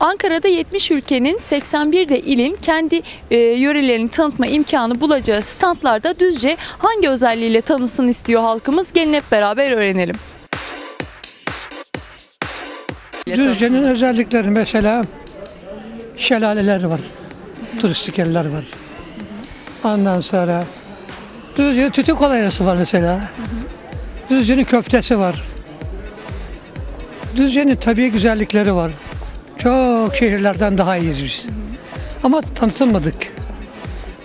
Ankara'da 70 ülkenin 81 de ilin kendi e, yörelerini tanıtma imkanı bulacağı standlarda Düzce hangi özelliğiyle tanısın istiyor halkımız? Gelin hep beraber öğrenelim. Düzce'nin özellikleri mesela şelaleler var. Turistik yerler var. Ondan sonra Düzce'nin tütü kolayası var mesela. Düzce'nin köftesi var. Düzce'nin tabii güzellikleri var. Çok şehirlerden daha iyiyiz biz. Ama tanıtılmadık.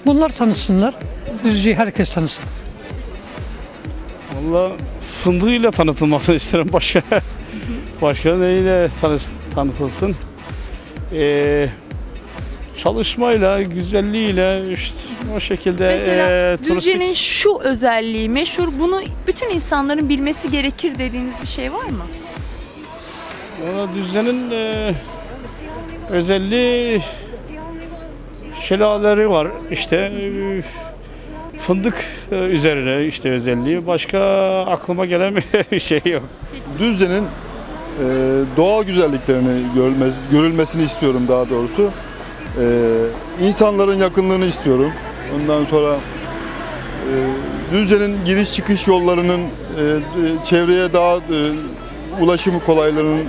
Bunlar tanısınlar. Düzce'yi herkes tanısın. Valla fındığıyla tanıtılmasını isterim başka. başka neyle tanı, tanıtılsın? Ee, çalışmayla, güzelliğiyle işte o şekilde Mesela ee, Düzce'nin şu özelliği meşhur bunu bütün insanların bilmesi gerekir dediğiniz bir şey var mı? Valla Düzce'nin ee, özelliği şelaleleri var işte fındık ee, üzerine işte özelliği başka aklıma gelen bir şey yok. Düzce'nin e, doğal güzelliklerini görülmesini istiyorum daha doğrusu. E, insanların yakınlığını istiyorum. Ondan sonra e, Düzce'nin giriş çıkış yollarının e, e, çevreye daha e, ulaşım kolaylarının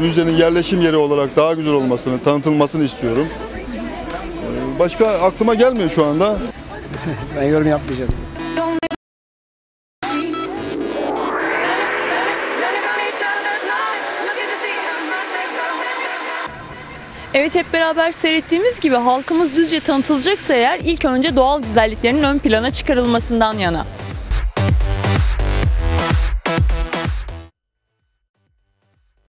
Düzce'nin yerleşim yeri olarak daha güzel olmasını, tanıtılmasını istiyorum. E, başka aklıma gelmiyor şu anda. Ben yorum yapmayacağım. Evet hep beraber seyrettiğimiz gibi halkımız Düzce tanıtılacaksa eğer ilk önce doğal güzelliklerinin ön plana çıkarılmasından yana.